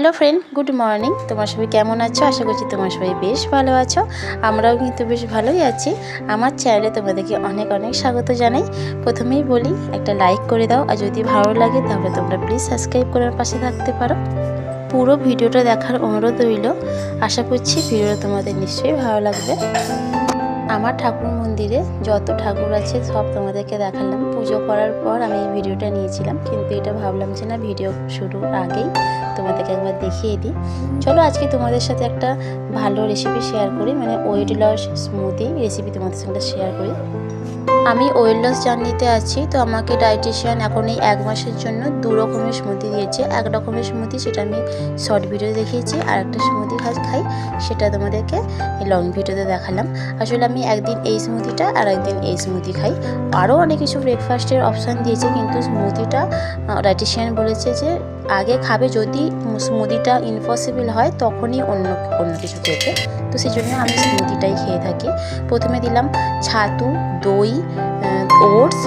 Hello friend, good morning. তোমার সবাই কেমন আছো? আশা করছি তোমার সবাই বেশ ভালো আছো। আমরাও কিন্তু বেশ ভালোই আছি। আমার চ্যানেলে তোমাদেরকে অনেক অনেক স্বাগত জানাই। প্রথমেই বলি, একটা লাইক করে দাও আর যদি ভালো লাগে তাহলে তোমরা প্লিজ সাবস্ক্রাইব করে আমার পাশে থাকতে পারো। পুরো ভিডিওটা দেখার অনুরোধ রইল। আশা করছি ভিডিওটা তোমাদের নিশ্চয়ই ভালো লাগবে। আমার ঠাকুর মন্দিরে যত ঠাকুর আছে সব তোমাদেরকে দেখালাম। পুজো করার পর আমি এই ভিডিওটা নিয়েছিলাম, কিন্তু এটা ভাবলাম যে না, ভিডিও শুরুর আগেই তোমাদেরকে একবার দেখিয়ে দিই। চলো আজকে তোমাদের সাথে একটা ভালো রেসিপি শেয়ার করি মানে ওয়েট লস স্মুদি রেসিপি তোমাদের সঙ্গে শেয়ার করি। আমি ওয়েট লস জার্নিতে আছি, তো আমাকে ডায়েটিশিয়ান এখন এই এক মাসের জন্য দু রকমের স্মুদি দিয়েছে। এক রকমের স্মুদি সেটা আমি শর্ট ভিডিও দেখিয়েছি, আর একটা স্মুদি খাই, সেটা তোমাদেরকে লং ভিডিওতে দেখালাম। আসলে আমি একদিন এই স্মুদিটা আর একদিন এই স্মুদি খাই। আরও অনেক কিছু ব্রেকফাস্টের অপশান দিয়েছে, কিন্তু স্মুদিটা ডায়েটিশিয়ান বলেছে যে, আগে খাবে যদি স্মুদিটা ইনপসিবল হয়, তখনই অন্য অন্য কিছু খেতে। তো সেই জন্য আমি স্মুদিটাই খেয়ে থাকি। প্রথমে দিলাম ছাতু, দই ওটস,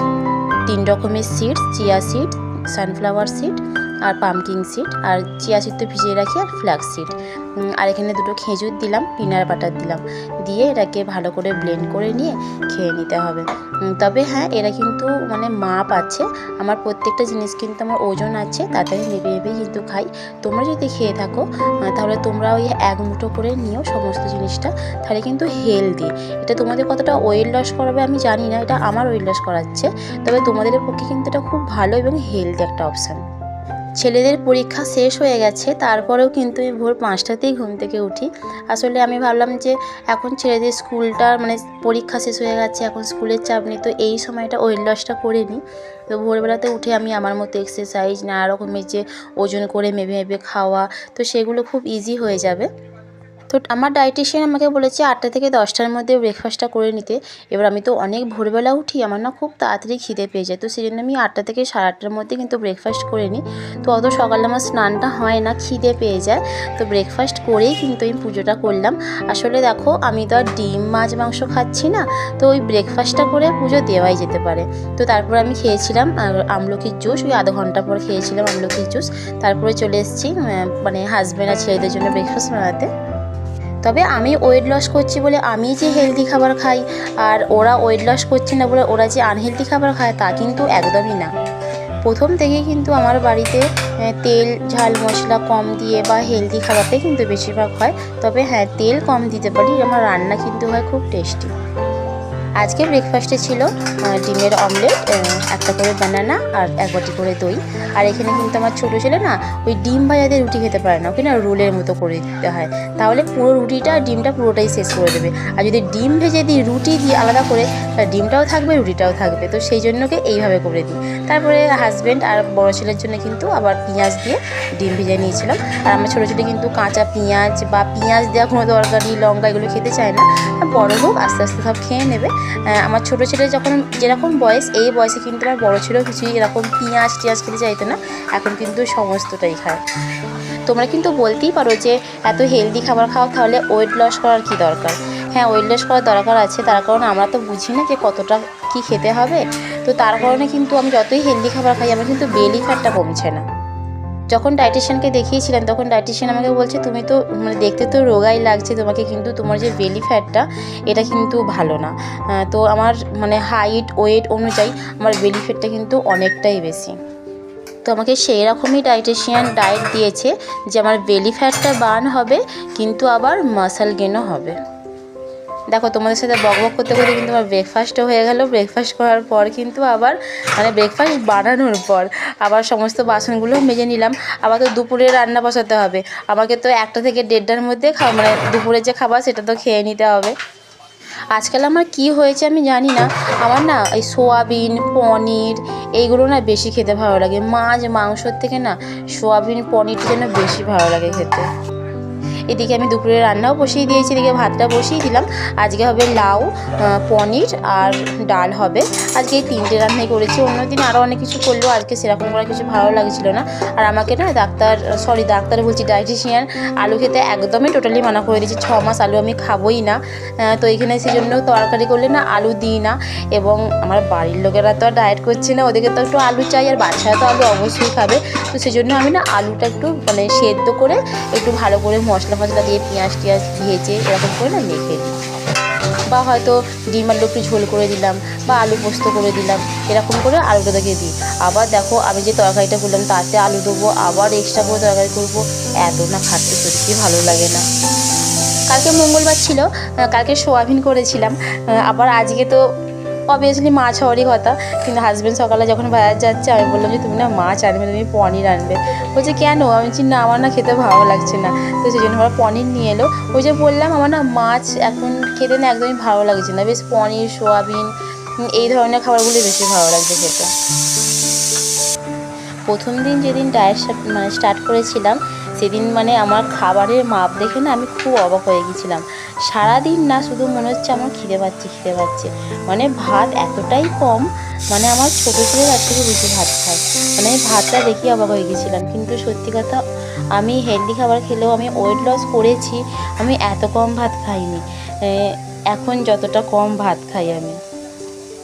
তিন রকমের seeds chia seed sunflower seed আর পামকিং সিড আর চিয়া সিড তো ভিজিয়ে রাখি আর ফ্ল্যাক্স সিড আর এখানে দুটো খেজুর দিলাম, পিনার বাটার দিলাম। দিয়ে এটাকে ভালো করে ব্লেন্ড করে নিয়ে খেয়ে নিতে হবে। তবে হ্যাঁ এরা কিন্তু মানে মাপ আছে। আমার প্রত্যেকটা জিনিস কিন্তু আমার ওজন আছে, তাতে আমি ভেবে ভেবে কিন্তু খাই। তোমরা যদি খেয়ে থাকো তাহলে তোমরা ওই এক মুঠো করে নিও সমস্ত জিনিসটা। তাহলে কিন্তু হেলদি এটা তোমাদের কতটা ওয়েট লস করাবে আমি জানি না, এটা আমার ওয়েট লস করাচ্ছে। তবে তোমাদের পক্ষে কিন্তু এটা খুব ভালো এবং হেলদি একটা অপশান ছেলেদের পরীক্ষা শেষ হয়ে গেছে, তারপরেও কিন্তু আমি ভোর পাঁচটাতেই ঘুম থেকে উঠি। আসলে আমি ভাবলাম যে এখন ছেলেদের স্কুলটা মানে পরীক্ষা শেষ হয়ে গেছে, এখন স্কুলের চাপ নেই, তো এই সময়টা ওয়েট লসটা করে নিই। তো ভোরবেলাতে উঠে আমি আমার মতো এক্সারসাইজ নানা রকমের যে ওজন করে মেপে মেপে খাওয়া, তো সেগুলো খুব ইজি হয়ে যাবে। তো আমার ডায়েটিশিয়ান আমাকে বলেছে আটটা থেকে দশটার মধ্যে ব্রেকফাস্টটা করে নিতে। এবার আমি তো অনেক ভোরবেলা উঠি, আমার না খুব তাড়াতাড়ি খিদে পেয়ে যায়। তো সেই জন্য আমি আটটা থেকে সাড়ে আটটার মধ্যে কিন্তু ব্রেকফাস্ট করে নিই। তো অত সকালে আমার স্নানটা হয় না, খিদে পেয়ে যায়। তো ব্রেকফাস্ট করেই কিন্তু আমি পুজোটা করলাম। আসলে দেখো, আমি তো আর ডিম, মাছ, মাংস খাচ্ছি না। তো ওই ব্রেকফাস্টটা করে পুজো দেওয়াই যেতে পারে। তো তারপর আমি খেয়েছিলাম আমলকির জুস, ওই আধ ঘণ্টা পর খেয়েছিলাম আমলকির জুস। তারপরে চলে এসেছি মানে হাজব্যান্ড আর ছেলেদের জন্য ব্রেকফাস্ট বানাতে। তবে আমি ওয়েট লস করছি বলে আমি যে হেলদি খাবার খাই আর ওরা ওয়েট লস করছে না বলে ওরা যে আনহেলদি খাবার খায় তা কিন্তু একদমই না। প্রথম থেকেই কিন্তু আমার বাড়িতে তেল, ঝাল মশলা কম দিয়ে বা হেলদি খাবারটাই কিন্তু বেশিরভাগ হয়। তবে হ্যাঁ তেল কম দিতে পারি, আমার রান্না কিন্তু হয় খুব টেস্টি আজকে ব্রেকফাস্টে ছিল ডিমের অমলেট একটা করে বানানা আর এক বাটি করে দই। আর এখানে কিন্তু আমার ছোটো ছেলে না, ওই ডিম ভাজাতে রুটি খেতে পারে না, ওকে না রোলের মতো করে দিতে হয়। তাহলে পুরো রুটিটা, ডিমটা পুরোটাই শেষ করে দেবে। আর যদি ডিম ভেজে দিই, রুটি দিয়ে আলাদা করে ডিমটাও থাকবে, রুটিটাও থাকবে। তো সেই জন্য ওকে এইভাবে করে দিই। তারপরে হাজব্যান্ড আর বড় ছেলের জন্য কিন্তু আবার পেঁয়াজ দিয়ে ডিম ভেজে নিয়েছিলাম। আর আমার ছোটো ছোটো কিন্তু কাঁচা পেঁয়াজ বা পেঁয়াজ দেওয়া কোনো তরকারি লঙ্কা এগুলো খেতে চায় না। বড় হোক, আস্তে আস্তে সব খেয়ে নেবে। আমার ছোটো ছেলে যখন যেরকম বয়স, এই বয়সে কিন্তু আমার বড় ছিল কিছুই এরকম পেঁয়াজ টিয়াজ খেতে চাইতো না। এখন কিন্তু সমস্তটাই খায়। তোমরা কিন্তু বলতেই পারো যে এত হেলদি খাবার খাও, তাহলে ওয়েট লস করার কি দরকার? হ্যাঁ ওয়েট লস করার দরকার আছে, তার কারণে আমরা তো বুঝি না যে কতটা কি খেতে হবে। তো তার কারণে কিন্তু আমি যতই হেলদি খাবার খাই, আমার কিন্তু বেলি ফ্যাটটা কমছে না। যখন ডায়েটিশিয়ানকে দেখিয়েছিলাম তখন ডায়েটিশিয়ান আমাকে বলছে, তুমি তো মানে দেখতে তো রোগাই লাগছে, তোমাকে কিন্তু তোমার যে বেলি ফ্যাটটা এটা কিন্তু ভালো না। তো আমার মানে হাইট ওয়েট অনুযায়ী আমার বেলি ফ্যাটটা কিন্তু অনেকটাই বেশি। তো আমাকে সেই রকমই ডায়েটিশিয়ান ডায়েট দিয়েছে যে আমার বেলি ফ্যাটটা বার্ন হবে, কিন্তু আবার মাসাল গেনও হবে। দেখো, তোমাদের সাথে বক বক করতে করতে কিন্তু আমার ব্রেকফাস্টও হয়ে গেল। ব্রেকফাস্ট করার পর কিন্তু আবার মানে ব্রেকফাস্ট বানানোর পর আবার সমস্ত বাসনগুলো মেজে নিলাম। আবার তো দুপুরে রান্না বসাতে হবে। আমাকে তো একটা থেকে দেড়টার মধ্যে মানে দুপুরে যে খাবার সেটা তো খেয়ে নিতে হবে। আজকাল আমার কি হয়েছে আমি জানি না। আমার না এই সোয়াবিন, পনির এইগুলো না বেশি খেতে ভালো লাগে। মাছ, মাংসর থেকে না সোয়াবিন, পনিরটা যেন বেশি ভালো লাগে খেতে। এদিকে আমি দুপুরে রান্নাও বসিয়ে দিয়েছি, এদিকে ভাতটা বসিয়ে দিলাম। আজকে হবে লাউ পনির আর ডাল হবে। আজকে এই তিনটে রান্নাই করেছি। অন্যদিন আরও অনেক কিছু করলেও আজকে সেরকম করা কিছু ভালো লাগছিল না। আর আমাকে না ডাক্তার সরি ডাক্তার বলছি ডায়েটিশিয়ান আলু খেতে একদমই টোটালি মানা করে দিয়েছি। ছ মাস আলু আমি খাবোই না। তো এখানে সেই জন্য তরকারি করলে না আলু দিই না। এবং আমার বাড়ির লোকেরা তো আর ডায়েট করছে না। ওদেরকে তো একটু আলু চাই, আর বাচ্চারা তো আলু অবশ্যই খাবে। তো সেই জন্য আমি না আলুটা একটু মানে সেদ্ধ করে একটু ভালো করে মশলা ফসলা দিয়ে পেঁয়াজ টিয়াজ ভেজে এরকম করে না মেখে দিই বা হয়তো ডিম আলু একটু ঝোল করে দিলাম বা আলু পোস্ত করে দিলাম, এরকম করে আলুটা থেকে দিই। আবার দেখো, আমি যে তরকারিটা করলাম, তাতে আলু দেবো, আবার এক্সট্রা করে তরকারি করব, এত না খাটতে সত্যি ভালো লাগে না। কালকে মঙ্গলবার ছিল কালকে সোয়াবিন করেছিলাম আবার আজকে তো অবভিয়াসলি মাছ হওয়ারই কথা, কিন্তু হাজব্যান্ড সকালে যখন বাজার যাচ্ছে, আমি বললাম যে, তুমি না মাছ আনবে তুমি পনির আনবে। বলছে কেন? আমি বলছি, না, আমার না খেতে ভালো লাগছে না। তো সেই জন্য আমরা পনির নিয়ে এলো। ওই যে বললাম, আমার না মাছ এখন খেতে না একদমই ভালো লাগছে না। বেশ পনির, সোয়াবিন এই ধরনের খাবারগুলি বেশি ভালো লাগছে খেতে। প্রথম দিন যেদিন ডায়েট মানে স্টার্ট করেছিলাম, সেদিন মানে আমার খাবারের মাপ দেখে না আমি খুব অবাক হয়ে গেছিলাম। সারাদিন না, শুধু মনে হচ্ছে আমার খিদে পাচ্ছে খিদে পাচ্ছে। মানে ভাত এতটাই কম মানে আমার ছোটো ছেলে তার থেকে বেশি ভাত খায় মানে আমি ভাতটা দেখি অবাক হয়ে গেছিলাম। কিন্তু সত্যি কথা, আমি হেলদি খাবার খেলেও আমি ওয়েট লস করেছি, আমি এত কম ভাত খাইনি। এখন যতটা কম ভাত খাই আমি।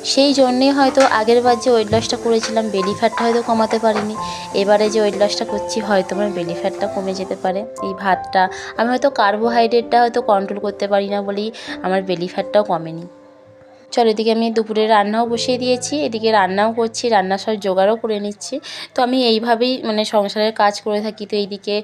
সেই জন্যেই হয়তো আগের বার যে ওয়েট লসটা করেছিলাম বেলি ফ্যাটটা হয়তো কমাতে পারিনি। এবারে যে ওয়েট লসটা করছি, হয়তো আমার বেলি ফ্যাটটা কমে যেতে পারে। এই ভাতটা, আমি হয়তো কার্বোহাইড্রেটটা হয়তো কন্ট্রোল করতে পারি না বলেই আমার বেলি ফ্যাটটাও কমেনি। চলো এদিকে আমি দুপুরে রান্নাও বসিয়ে দিয়েছি, এদিকে রান্নাও করছি, রান্নার সব জোগাড়ও করে নিচ্ছি। তো আমি এইভাবেই মানে সংসারের কাজ করে থাকি, তো এইদিকে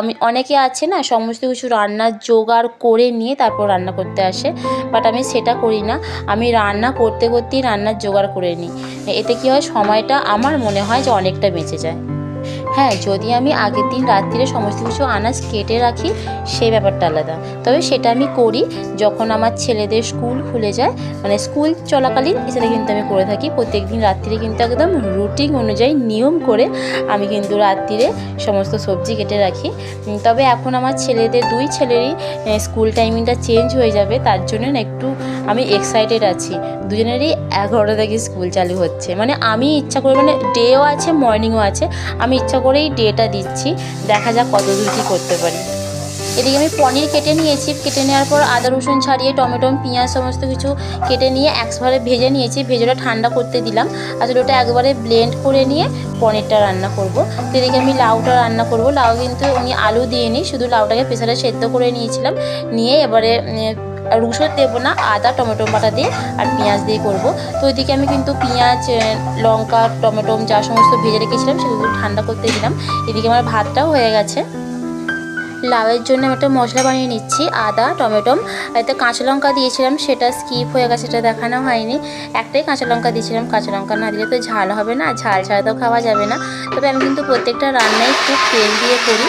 আমি অনেকে আছে না, সমস্ত কিছু রান্না জোগাড় করে নিয়ে তারপর রান্না করতে আসে, বাট আমি সেটা করি না। আমি রান্না করতে করতেই রান্নার জোগাড় করে নিই। এতে কী হয়, সময়টা আমার মনে হয় যে অনেকটা বেঁচে যায়। হ্যাঁ যদি আমি আগের দিন রাত্রিরে সমস্ত কিছু আনাজ কেটে রাখি, সেই ব্যাপারটা আলাদা। তবে সেটা আমি করি যখন আমার ছেলেদের স্কুল খুলে যায়। মানে স্কুল চলাকালীন সেটা কিন্তু আমি করে থাকি। প্রত্যেক দিন রাত্রিরে কিন্তু একদম রুটিন অনুযায়ী নিয়ম করে আমি কিন্তু রাত্রিরে সমস্ত সবজি কেটে রাখি। তবে এখন আমার ছেলেদের, দুই ছেলেরই স্কুল টাইমিংটা চেঞ্জ হয়ে যাবে। তার জন্য একটু আমি এক্সাইটেড আছি। দুজনেরই এগারোটা থেকে স্কুল চালু হচ্ছে। মানে আমি ইচ্ছা করে মানে ডেও আছে মর্নিংও আছে। আমি ইচ্ছা করেই ডেটা দিচ্ছি। দেখা যাক কত দূর কী করতে পারি। এদিকে আমি পনির কেটে নিয়েছি। কেটে নেওয়ার পর আদা, রসুন ছাড়িয়ে, টমেটো, পেঁয়াজ সমস্ত কিছু কেটে নিয়ে একবারে ভেজে নিয়েছি। ভেজেটা ঠান্ডা করতে দিলাম। আসলে ওটা একবারে ব্লেন্ড করে নিয়ে পনিরটা রান্না করব। তো এদিকে আমি লাউটা রান্না করব। লাউ কিন্তু আমি আলু দিয়ে নিই শুধু লাউটাকে প্রেসারে সেদ্ধ করে নিয়েছিলাম। নিয়ে এবারে রসুন দেবো না, আদা, টমেটো বাটা দিয়ে আর পেঁয়াজ দিয়ে করব। তো ওইদিকে আমি কিন্তু পেঁয়াজ লঙ্কা, টমেটো, যা সমস্ত ভেজে রেখেছিলাম সেগুলো ঠান্ডা করতে দিলাম। এদিকে আমার ভাতটাও হয়ে গেছে। লাউয়ের জন্য আমি একটা মশলা বানিয়ে নিচ্ছি, আদা, টমেটো। এতে কাঁচা লঙ্কা দিয়েছিলাম, সেটা স্কিপ হয়ে গেছে, সেটা দেখানো হয়নি। একটাই কাঁচা লঙ্কা দিয়েছিলাম, কাঁচা লঙ্কা না দিলে তো ঝাল হবে না, ঝাল ছাড়া তো খাওয়া যাবে না। তবে আমি কিন্তু প্রত্যেকটা রান্নায় খুব তেল দিয়ে করি।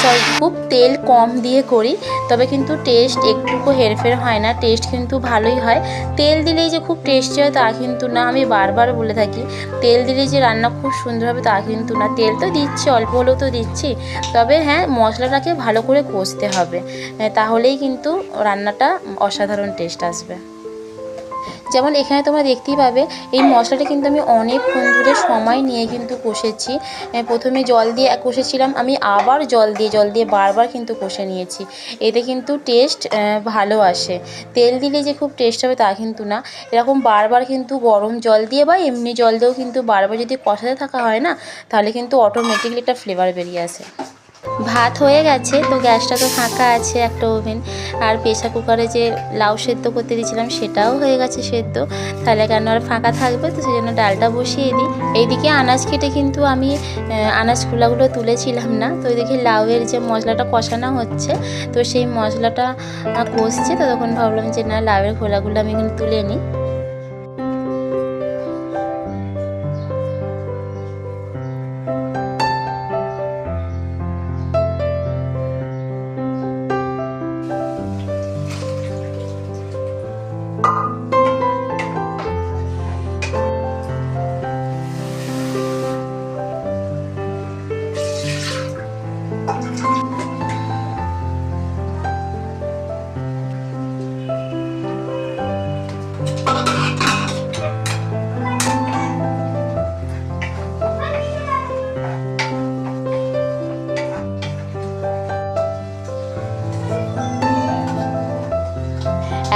সরি খুব তেল কম দিয়ে করি, তবে কিন্তু টেস্ট একটুকু হেরফের হয় না টেস্ট কিন্তু ভালোই হয়। তেল দিলেই যে খুব টেস্টি হয় তা কিন্তু না, আমি বারবার বলে থাকি। তেল দিলেই যে রান্না খুব সুন্দর হবে তা কিন্তু না, তেল তো দিচ্ছি, অল্প হলেও তো দিচ্ছি। তবে হ্যাঁ মশলাটাকে ভালো করে কষতে হবে তাহলেই কিন্তু রান্নাটা অসাধারণ টেস্ট আসবে। যেমন এখানে তোমরা দেখতেই পাবে, এই মশলাটা কিন্তু আমি অনেকক্ষণ ধরে সময় নিয়ে কিন্তু কষেছি। প্রথমে জল দিয়ে কষেছিলাম, আমি আবার জল দিয়ে জল দিয়ে বারবার কিন্তু কষে নিয়েছি। এতে কিন্তু টেস্ট ভালো আসে। তেল দিলে যে খুব টেস্ট হবে তা কিন্তু না। এরকম বারবার কিন্তু গরম জল দিয়ে বা এমনি জল দিয়েও কিন্তু বারবার যদি কষাতে থাকা হয় না, তাহলে কিন্তু অটোমেটিকলি একটা ফ্লেভার বেরিয়ে আসে। ভাত হয়ে গেছে, তো গ্যাসটা তো ফাঁকা আছে একটা ওভেন। আর প্রেশার কুকারে যে লাউ সেদ্ধ করতে দিয়েছিলাম সেটাও হয়ে গেছে সেদ্ধ। তাহলে কেন আর ফাঁকা থাকবে? তো সেই জন্য ডালটা বসিয়ে দিই। এইদিকে আনাজ কেটে কিন্তু আমি আনাজ খোলাগুলো তুলেছিলাম না। তো ওইদিকে লাউয়ের যে মশলাটা কষানো হচ্ছে, তো সেই মশলাটা কষছে। তো তখন ভাবলাম যে না, লাউয়ের খোলাগুলো আমি কিন্তু তুলে নিই।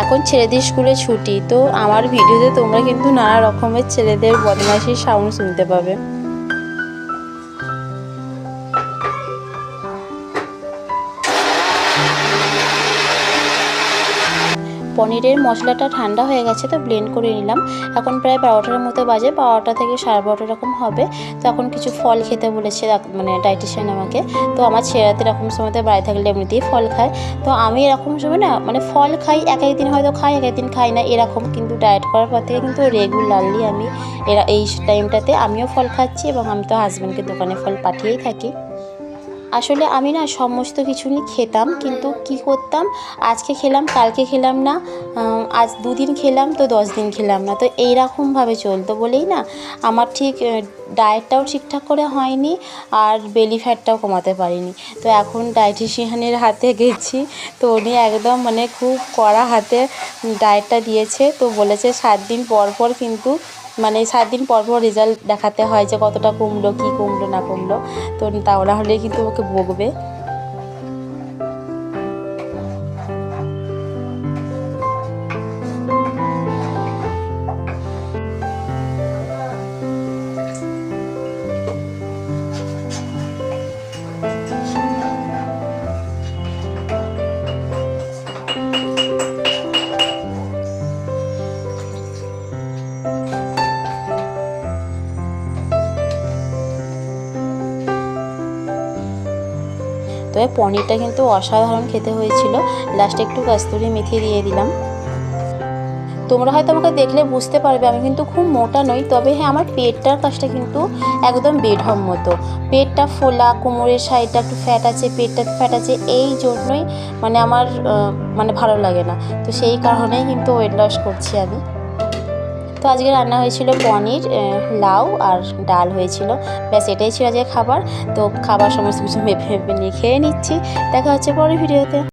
এখন ছেলেদের স্কুলে ছুটি, তো আমার ভিডিওতে তোমরা কিন্তু নানা রকমের ছেলেদের বদমাইশির সাউন্ড শুনতে পাবে। পনিরের মশলাটা ঠান্ডা হয়ে গেছে তো ব্লেন্ড করে নিলাম। এখন প্রায় বারোটার মতো বাজে, বারোটা থেকে সাড়ে বারোটা এরকম হবে। তো এখন কিছু ফল খেতে বলেছে মানে ডাইটিশিয়ান আমাকে। তো আমার ছেলেরাতে এরকম সময়তে বাড়ি থাকলে এমনিতেই ফল খায়। তো আমি এরকম সময় না মানে ফল খাই, এক একদিন হয়তো খাই, এক একদিন খাই না, এরকম কিন্তু ডায়েট করার পর থেকে কিন্তু রেগুলারলি আমি এরা, এই টাইমটাতে আমিও ফল খাচ্ছি এবং আমি তো হাজব্যান্ডকে দোকানে ফল পাঠিয়েই থাকি। আসলে আমি না সমস্ত কিছু খেতাম, কিন্তু কি করতাম? আজকে খেলাম, কালকে খেলাম না আজ দুদিন খেলাম, তো দশ দিন খেলাম না। তো এইরকমভাবে চলতো বলেই না আমার ঠিক ডায়েটটাও ঠিকঠাক করে হয়নি আর বেলি ফ্যাটটাও কমাতে পারিনি। তো এখন ডায়েটিশিয়ানের হাতে গেছি, তো উনি একদম মানে খুব কড়া হাতে ডায়েটটা দিয়েছে, তো বলেছে সাত দিন পর পর কিন্তু মানে সাত দিন পর পর রেজাল্ট দেখাতে হয় যে কতটা কমলো কি কমলো না কমলো তো তা হলে কিন্তু ওকে বকবে তবে পনিরটা কিন্তু অসাধারণ খেতে হয়েছিল। লাস্টে একটু কাস্তুরি মেথি দিয়ে দিলাম। তোমরা হয়তো আমাকে দেখলে বুঝতে পারবে, আমি কিন্তু খুব মোটা নই, তবে হ্যাঁ আমার পেটটার কাজটা কিন্তু একদম বেঢম মতো। পেটটা ফোলা, কোমরের সাইডটা একটু ফ্যাট আছে, পেটটা ফ্যাট আছে, এই জন্যই মানে আমার মানে ভালো লাগে না। তো সেই কারণেই কিন্তু ওয়েট লস করছি আমি। তো আজকে রান্না হয়েছিল পনির লাউ আর ডাল হয়েছিল। ব্যাস, এটাই ছিল আজকে খাবার। তো খাবার সমস্ত কিছু মেপে মেপে নিয়ে খেয়ে নিচ্ছি। দেখা হচ্ছে পরের ভিডিওতে।